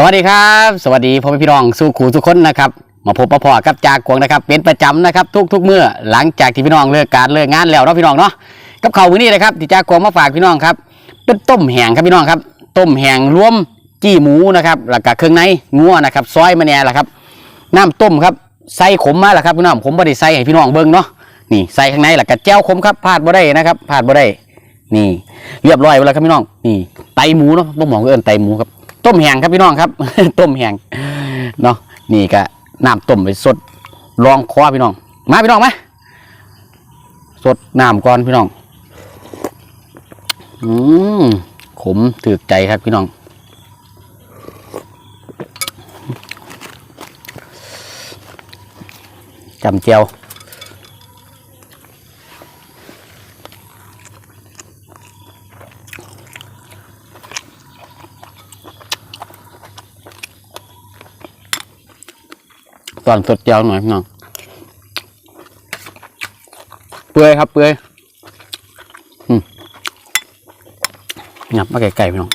สวัสดีครับ สวัสดีพ่อแม่พี่น้องสู้ขู่ทุกคนนะครับมาพบปะพอกับจากกวงนะครับ เป็นประจำนะครับ ทุกทุกเมื่อหลังจากที่พี่น้องเลิกการเลิกงานแล้วเนาะพี่น้องเนาะกับเขาวมื้อนี้นะครับที่จากกวงมาฝากพี่น้องครับ เป็นต้มแห้งครับพี่น้องครับ ต้มแห้งรวมจี้หมูนะครับแล้วก็เครื่องในงัวนะครับซอยมะแหน่ละครับ น้ำต้มครับใส่ขมมาแล้วครับพี่น้องผมบ่ได้ใส่ให้พี่น้องเบิ่งเนาะนี่ใส่ข้างในแล้วก็แจ่วขมครับพลาดบ่ได้นะครับพลาดบ่ได้นี่ เรียบร้อยแล้วครับพี่น้องนี่ไตหมูเนาะบ่หมองเอิ้นไตหมูครับ ต้มแห้งครับพี่น้องครับ ต้มแห้งเนาะนี่ก็น้ำต้มไปสดรองคอพี่น้อง มาพี่น้องไหมสดน้ำก่อนพี่น้อง อืมขมถือใจครับพี่น้องจำเจียว ตอนสดเจียวหน่อยพี่น้องเปื่อยครับเปื่อยอืมงับมาไก่ๆพี่น้อง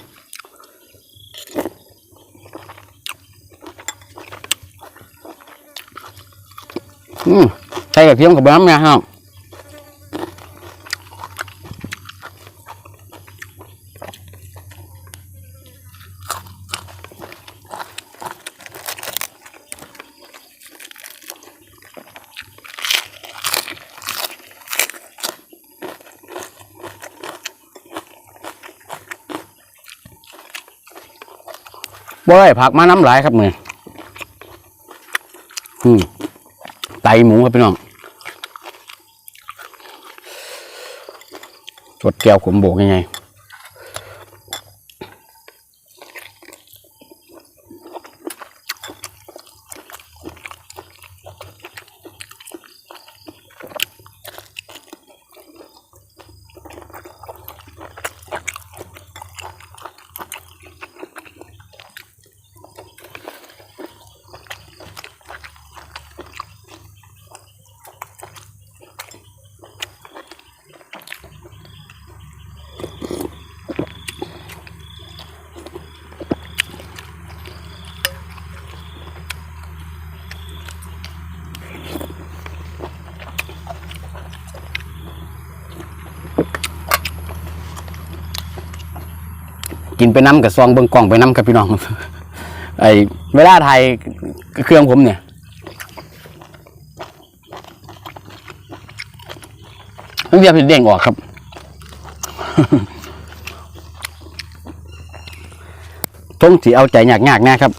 อืมใส่กระเทียมกับน้ำนะครับ บ่ได้ผักมาน้ำหลายครับมืออืมไตหมูครับพี่น้องสดแก้วขมโบกยังไง กินไปน้ำกับซองเบิ่งกล่องไปน้ำกับพี่น้องไอ้เวลาถ่ายเครื่องผมเนี่ยต้องเรียบเด้งออกครับ ต้องสีเอาใจยากๆนะครับ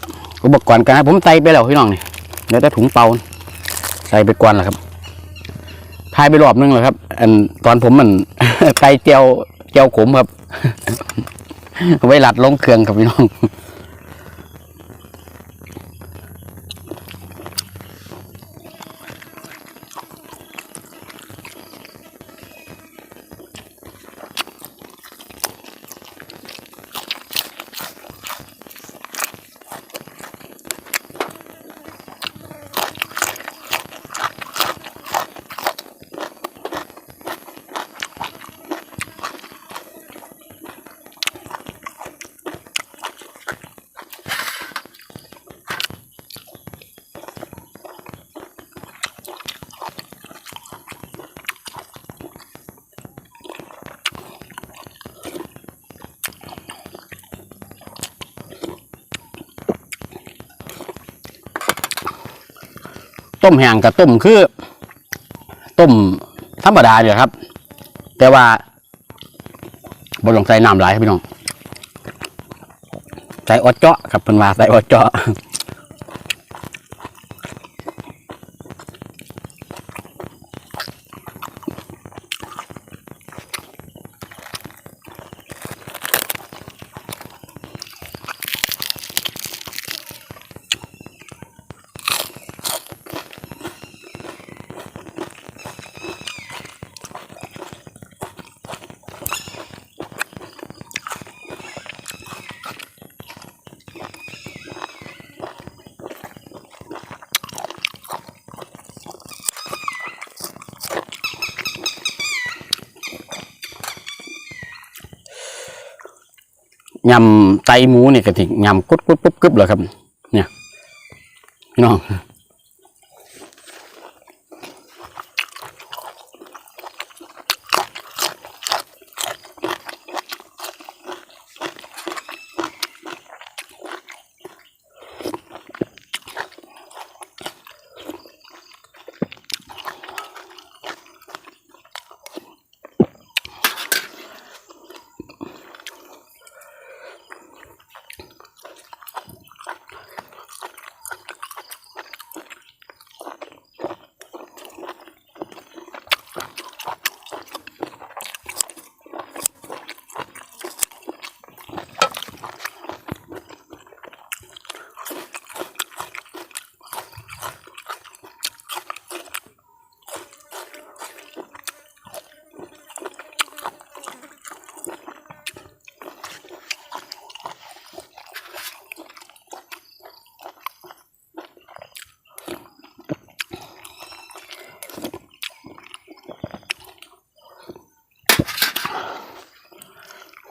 อุปกรณ์การผมใส่ไปแล้วพี่น้องนี่เดี๋ยวจะถุงเป่าใส่ไปกวนแล้วครับทายไปรอบนึงแล้วครับ อันตอนผมมันไก่เจียวเจียวขมครับ ไว้หลัดลงเครื่องครับพี่น้อง ต้มแห้งกับต้มคือต้มธรรมดาเนี่ยครับ แต่ว่าบนลงใส่น้ำหลายครับพี่น้องใส่อดเจาะครับเป็นว่าใส่อดเจาะ ยำไตหมูนี่ก็ถิยำกุดกุดปุ๊บกึบเลยครับ เนี่ยพี่น้อง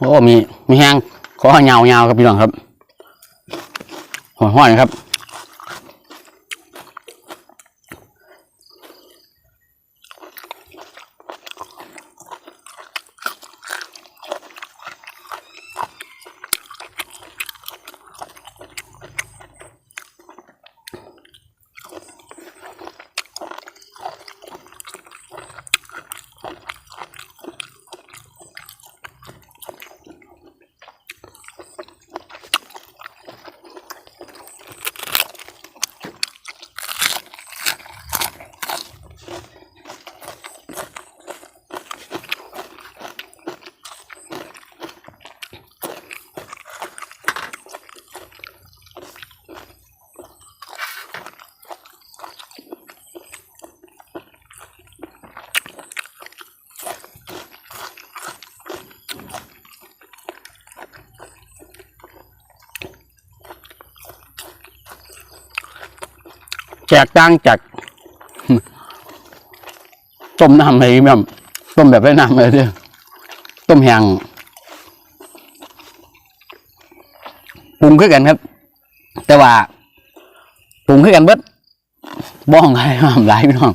โอ้มีมีแห้งขอเงาเงาครับพี่น้องครับห้อยๆครับ แจกต่างจากต้มน้ำอะไรแบบต้มแบบไร้น้ำเลยเด้อต้มแห้งปรุงขึ้นกันครับ แต่ว่าปรุงขึ้นกันเบิดบ้องไงน้ำหลายพี่น้อง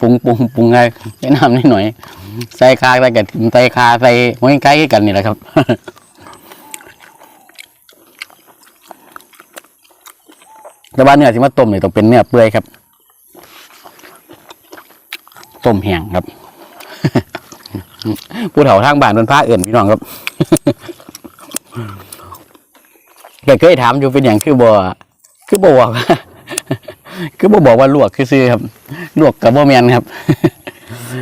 ปรุงปรุงปรุงไงใช้น้ำนิดหน่อย ใส่คาใส่กระถิ่นใส่คาใส่หัวไก่กันนี่แหละครับ แต่ว่าเนื้อที่มาต้มเนี่ยต้องเป็นเนื้อเปื่อยครับ ต้มแห้งครับผู้เฒ่าทางบ้านเป็นพระเอื่นพี่น้องครับแกเคยถามอยู่เป็นอย่างคือบ่คือบ่บอกว่าคือบ่บอกว่าลวกคือซื้อครับ ลวกกับบ่แมนครับ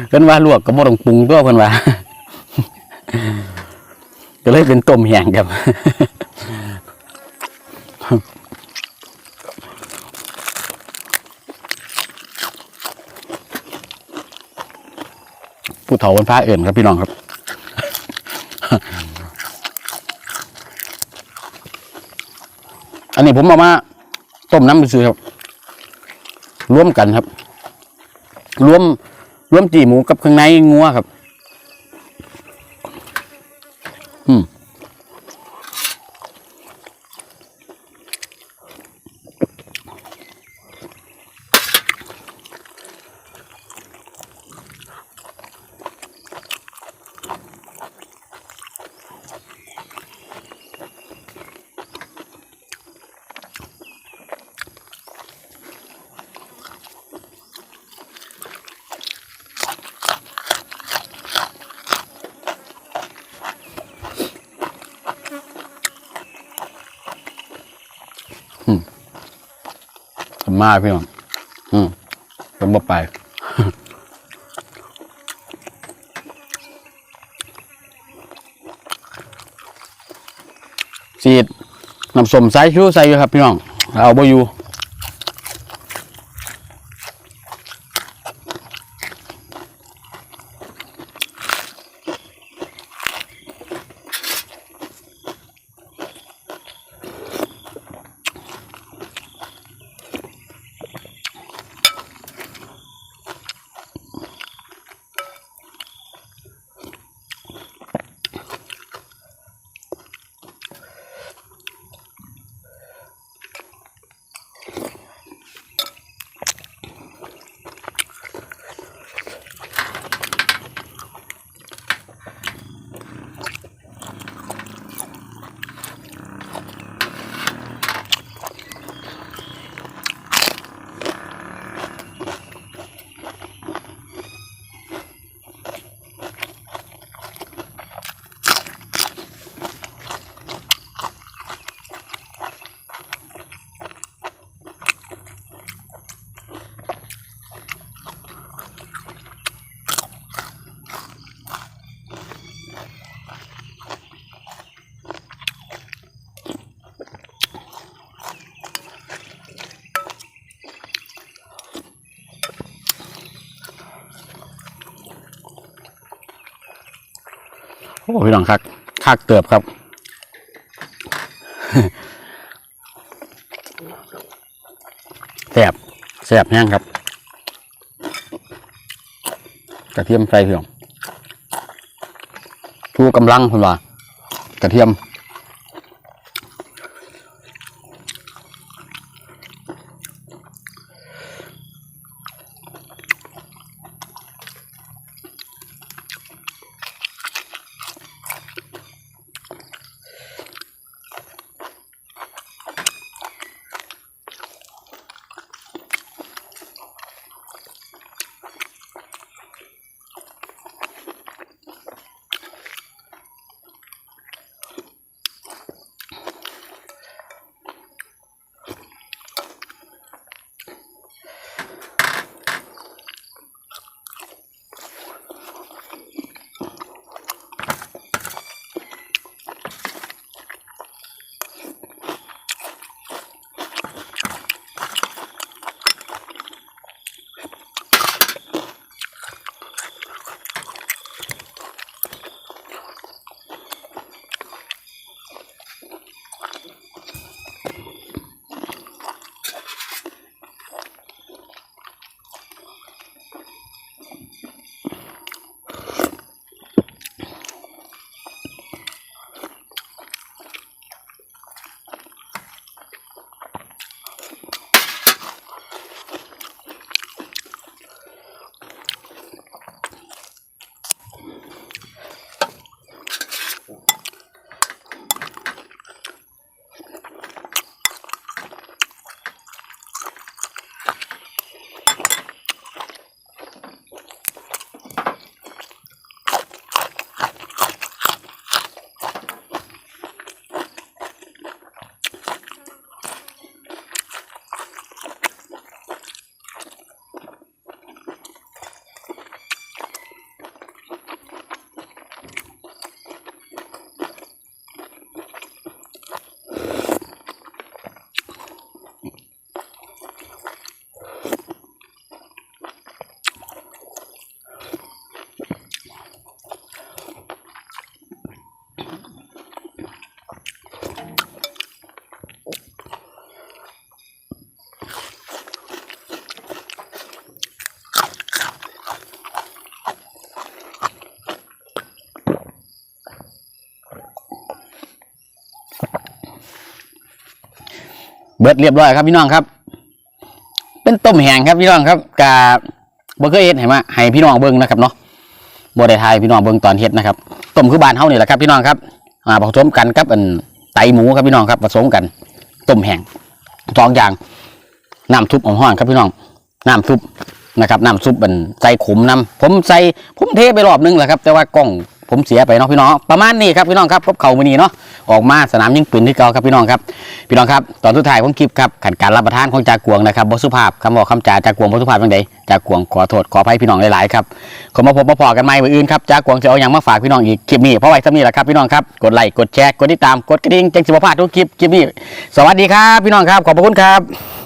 เพิ่นว่าลวกกับบ่ต้องปรุงตัวเพิ่นว่าก็เลยเป็นต้มแห้งครับ ผู้เฒ่าวันพระเอื่นครับพี่น้องครับ อันนี้ผมเอามาต้มน้ำไปซื้อครับรวมกันครับรวมรวมจีหมูกับเครื่องในงัวครับ มาพี่น้องอืมผมบ่ไปสีดน้ำส้มสายชูใส่อยู่ครับพี่น้อง เอาบ่อยู่ โอ้พี่น้องคักคักเติบครับแสบแสบแห้งครับ กระเทียมใส่พี่น้องชูกำลังคุณว่ากระเทียม เบิดเรียบร้อยครับพี่น้องครับ เป็นต้มแห้งครับพี่น้องครับกาบ่เคยเฮ็ดให้มให้พี่น้องเบิ่งนะครับเนาะบ่ได้ทายพี่น้องเบิ่งตอนเฮ็ดนะครับต้มคือบานเฮานี่แหละครับพี่น้องครับอ่าผสมกันกับอันไตหมูครับพี่น้องครับผสมกันต้มแห้งสองอย่างน้ำซุปของห้อนครับพี่น้องน้ำซุปนะครับน้ำซุปเป็นใส่ขมน้ำผมใส่ผมเทไปรอบนึงแหละครับ แต่ว่ากล้อง ผมเสียไปเนาะพี่น้องประมาณนี้ครับพี่น้องครับพบเขามือนีเนาะออกมาสนามยิงปืนที่เก่าครับพี่น้องครับพี่น้องครับตอนสุดท้ายของคลิปครับขันการรับประทานของจากวงนะครับบสุภาพคำบอกคำจาจากวงบสุภาพยังไงจากวงขอโทษขออภัยพี่น้องหลายๆครับขอมาพบมาพอกันใหม่มืออื่นครับจากวงจะเอาอย่างมาฝากพี่น้องอีกคลิปนี้เพราะไว้สำนี้แหละครับพี่น้องครับกดไลค์กดแชร์กดติดตามกดกระดิ่งแจ้งสิบพลาดทุกคลิปคลิปนี้สวัสดีครับพี่น้องครับขอบพระคุณครับ